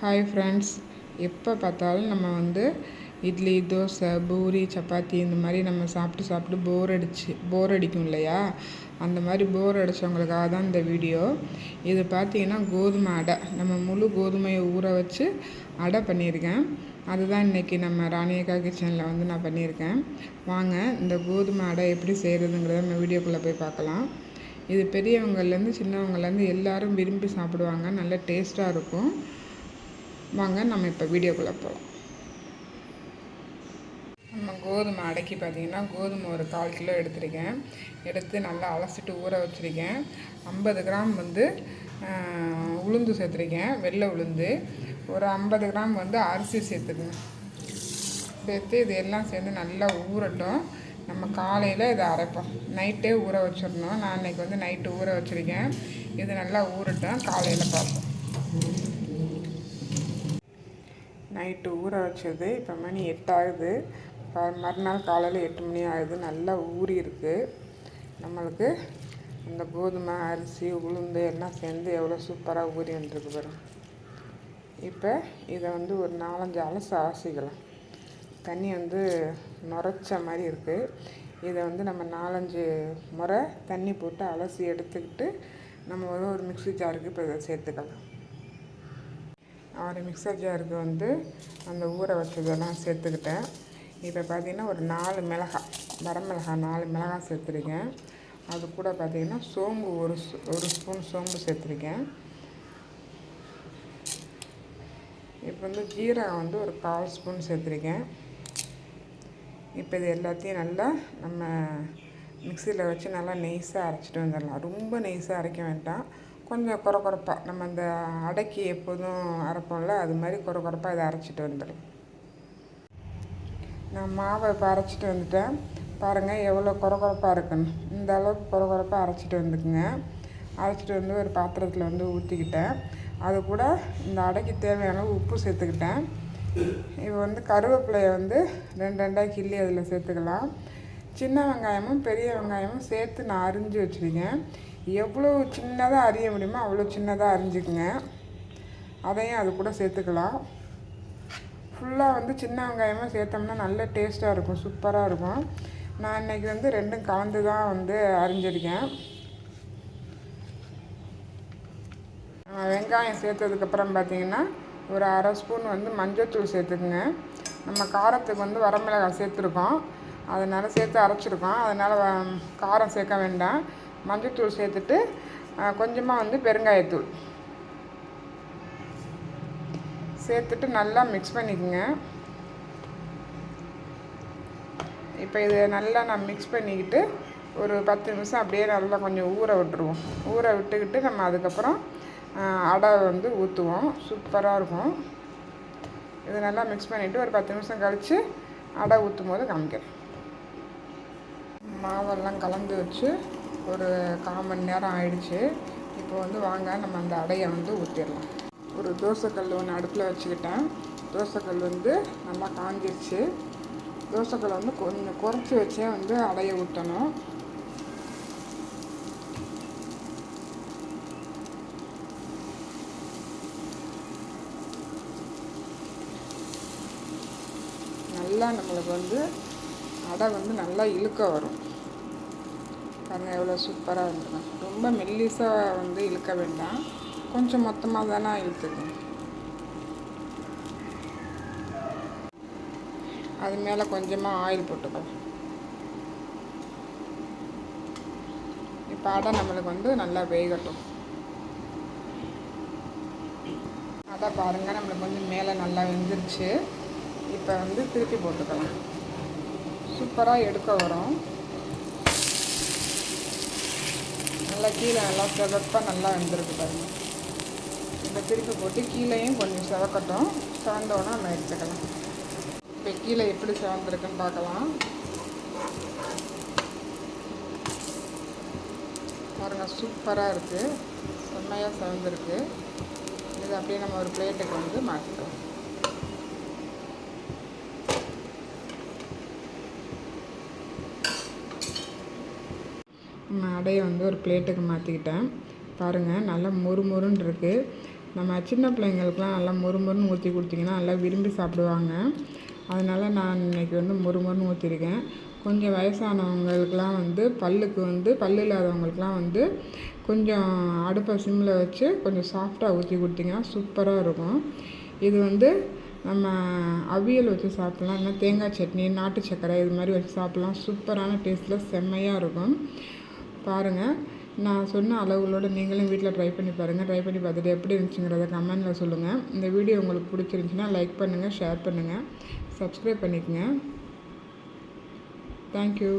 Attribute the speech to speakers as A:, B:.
A: Hi friends எப்போ பார்த்தாலும் நம்ம வந்து இட்லி தோசை பூரி சப்பாத்தி இந்த மாதிரி நம்ம சாப்பிட்டு சாப்பிட்டு போர் அடிச்சு போர் அடிக்கும் இல்லையா? அந்த மாதிரி போர் அடித்தவங்களுக்காக தான் இந்த வீடியோ இது பார்த்தீங்கன்னா கோதுமை அடை. நம்ம முழு கோதுமையை ஊற வச்சு அடை பண்ணியிருக்கேன். அதுதான் இன்றைக்கி நம்ம ராணியக்கா கிச்சனில் வந்து நான் பண்ணியிருக்கேன். வாங்க இந்த கோதுமை அடை எப்படி செய்கிறதுங்கிறத நம்ம வீடியோக்குள்ளே போய் பார்க்கலாம். இது பெரியவங்கள்லேருந்து சின்னவங்கள்லேருந்து எல்லோரும் விரும்பி சாப்பிடுவாங்க. நல்ல டேஸ்ட்டாக இருக்கும். வாங்க நம்ம இப்போ வீடியோக்குள்ளே போகலாம் நம்ம கோதுமை அடக்கி பார்த்தீங்கன்னா கோதுமை ஒரு கால் கிலோ எடுத்திருக்கேன். எடுத்து நல்லா அலசிட்டு ஊற வச்சுருக்கேன். ஐம்பது கிராம் வந்து உளுந்து சேர்த்துருக்கேன் வெள்ளை உளுந்து. ஒரு ஐம்பது கிராம் வந்து அரிசி சேர்த்துக்கணும் சேர்த்து இது எல்லாம் சேர்ந்து நல்லா ஊறட்டும். நம்ம காலையில் இதை அரைப்போம். நைட்டே ஊற வச்சிடணும். நான் இன்றைக்கி வந்து நைட்டு ஊற வச்சுருக்கேன். இது நல்லா ஊறட்டும். காலையில் பார்ப்போம். நைட்டு ஊற வச்சது இப்போ மணி எட்டாகுது. மறுநாள் காலையில் எட்டு மணி ஆகுது. நல்லா ஊறி இருக்குது நம்மளுக்கு இந்த கோதுமை அரிசி உளுந்து எல்லாம் சேர்ந்து எவ்வளோ சூப்பராக ஊறி வந்துருக்கு வரும் இப்போ இதை வந்து ஒரு நாலஞ்சு அலசு அலசிக்கலாம். தண்ணி வந்து நுரைச்ச மாதிரி இருக்குது இதை வந்து நம்ம நாலஞ்சு முறை தண்ணி போட்டு அலசி எடுத்துக்கிட்டு நம்ம ஒரு மிக்சி ஜாருக்கு இப்போ இதை சேர்த்துக்கலாம். ஆறு மிக்சர் ஜாருக்கு வந்து அந்த ஊற வச்சதெல்லாம் சேர்த்துக்கிட்டேன். இப்போ பார்த்திங்கன்னா ஒரு நாலு மிளகாய் வரமிளகாய் நாலு மிளகாய் சேர்த்துருக்கேன். அது கூட பார்த்திங்கன்னா சோம்பு ஒரு ஒரு ஸ்பூன் சோம்பு சேர்த்துருக்கேன். இப்போ வந்து ஜீரகம் வந்து ஒரு கால் ஸ்பூன் சேர்த்துருக்கேன். இப்போ இது எல்லாத்தையும் நல்லா நம்ம மிக்சியில் வச்சு நல்லா நெய்ஸாக அரைச்சிட்டு வந்துடலாம். ரொம்ப நெய்ஸாக அரைக்க வேண்டாம். கொஞ்சம் குறை குறைப்பாக நம்ம அந்த அடைக்கி எப்போதும் அரைப்போம்ல அது மாதிரி குறை குறைப்பாக இதை அரைச்சிட்டு வந்துடும் நான் மாவை இப்போ அரைச்சிட்டு வந்துட்டேன். பாருங்கள் எவ்வளோ குறை குறைப்பாக இருக்குன்னு. இந்த அளவுக்கு குறை குறைப்பாக அரைச்சிட்டு வந்துக்குங்க. அரைச்சிட்டு வந்து ஒரு பாத்திரத்தில் வந்து ஊற்றிக்கிட்டேன் அது கூட இந்த அடைக்கு தேவையான உப்பு சேர்த்துக்கிட்டேன். இப்போ வந்து கருவேப்பிலையை வந்து ரெண்டு ரெண்டாக கிள்ளி அதில் சேர்த்துக்கலாம். சின்ன வெங்காயமும் பெரிய வெங்காயமும் சேர்த்து நான் அரிஞ்சு வச்சுருக்கேன். எவ்வளோ சின்னதாக அறிய முடியுமோ அவ்வளோ சின்னதாக அரிஞ்சிக்குங்க அதையும் அது கூட சேர்த்துக்கலாம். ஃபுல்லாக வந்து சின்ன வெங்காயமாக சேர்த்தோம்னா நல்ல டேஸ்ட்டாக இருக்கும் சூப்பராக இருக்கும். நான் இன்றைக்கி வந்து ரெண்டும் கலந்து தான் வந்து அரிஞ்சிருக்கேன் வெங்காயம் சேர்த்ததுக்கப்புறம் பார்த்திங்கன்னா ஒரு அரை ஸ்பூன் வந்து மஞ்சள்தூள் சேர்த்துக்குங்க. நம்ம காரத்துக்கு வந்து வரமிளகாய் சேர்த்துருக்கோம். அதனால் சேர்த்து அரைச்சிருக்கோம். அதனால் காரம் சேர்க்க வேண்டாம். மஞ்சத்தூள் சேர்த்துட்டு கொஞ்சமாக வந்து பெருங்காயத்தூள். சேர்த்துட்டு நல்லா மிக்ஸ் பண்ணிக்கோங்க. இப்போ இது நல்லா நான் மிக்ஸ் பண்ணிக்கிட்டு ஒரு பத்து நிமிஷம் அப்படியே நல்லா கொஞ்சம் ஊற விட்டுருவோம். ஊற விட்டுக்கிட்டு நம்ம அதுக்கப்புறம் அடை வந்து ஊற்றுவோம் சூப்பராக இருக்கும். இது நல்லா மிக்ஸ் பண்ணிவிட்டு ஒரு பத்து நிமிஷம் கழித்து அடை ஊற்றும் போது காமிக்கிறேன். மாவெல்லாம் கலந்து வச்சு ஒரு கால் மணி நேரம் ஆயிடுச்சு. இப்போ வந்து வாங்க நம்ம அந்த அடையை வந்து ஊற்றிடலாம் ஒரு தோசைக்கல் ஒன்று அடுப்பில் வச்சுக்கிட்டேன். தோசைக்கல் வந்து நல்லா காஞ்சிருச்சு. தோசைக்கல் வந்து கொஞ்சம் குறைச்சி வச்சே வந்து அடையை ஊற்றணும் நல்லா நம்மளுக்கு வந்து அடை வந்து நல்லா இழுக்க வரும். பாருங்கள் எவ்வளோ சூப்பராக இருந்துடும் ரொம்ப மெல்லிசாக வந்து இழுக்க வேண்டாம். கொஞ்சம் மொத்தமாக தானே இழுத்துக்கணும் அது மேலே கொஞ்சமாக ஆயில் போட்டுக்கலாம் இப்போ அடை நம்மளுக்கு வந்து நல்லா வேகட்டும். அடை பாருங்கள் நம்மளுக்கு வந்து மேலே நல்லா வெந்துருச்சு. இப்போ வந்து திருப்பி போட்டுக்கலாம். சூப்பராக எடுக்க வரும். நல்லா கீழே நல்லா செவப்பாக நல்லா வெந்திருக்கு பாருங்கள் இப்போ திருப்பி போட்டு கீழேயும் கொஞ்சம் செவக்கட்டும். செவந்தோடனே நம்ம எடுத்துக்கலாம். இப்போ கீழே எப்படி செவந்திருக்குன்னு பார்க்கலாம். பாருங்கள் சூப்பராக இருக்குது செம்மையாக செவந்திருக்கு. இது அப்படியே நம்ம ஒரு பிளேட்டுக்கு வந்து மாற்றிக்கலாம் அடையை வந்து ஒரு பிளேட்டுக்கு மாற்றிக்கிட்டேன் பாருங்கள் நல்லா மொறுமொறுன்னு இருக்குது நம்ம சின்ன பிள்ளைங்களுக்குலாம் நல்லா மொறுமொறுன்னு ஊற்றி கொடுத்தீங்கன்னா நல்லா விரும்பி சாப்பிடுவாங்க. அதனால் நான் இன்றைக்கி வந்து மொறுமொறுன்னு ஊற்றிருக்கேன் கொஞ்சம் வயசானவங்களுக்கெலாம் வந்து பல்லுக்கு வந்து பல்லு இல்லாதவங்களுக்குலாம் வந்து கொஞ்சம் அடுப்பை சிம்மில் வச்சு கொஞ்சம் சாஃப்டாக ஊற்றி கொடுத்தீங்கன்னா சூப்பராக இருக்கும். இது வந்து நம்ம அவியல் வச்சு சாப்பிட்லாம். இல்லைன்னா தேங்காய் சட்னி நாட்டு சர்க்கரை இது மாதிரி வச்சு சாப்பிட்லாம். சூப்பரான டேஸ்ட்டில் செம்மையாக இருக்கும். பாருங்கள் நான் சொன்ன அளவுகளோடு நீங்களும் வீட்டில் ட்ரை பண்ணி பாருங்கள் ட்ரை பண்ணி பார்த்துட்டு எப்படி இருந்துச்சுங்கிறத கமெண்டில் சொல்லுங்கள் இந்த வீடியோ உங்களுக்கு பிடிச்சிருந்துச்சின்னா லைக் பண்ணுங்கள் ஷேர் பண்ணுங்கள் சப்ஸ்கிரைப் பண்ணிக்கோங்க. Thank you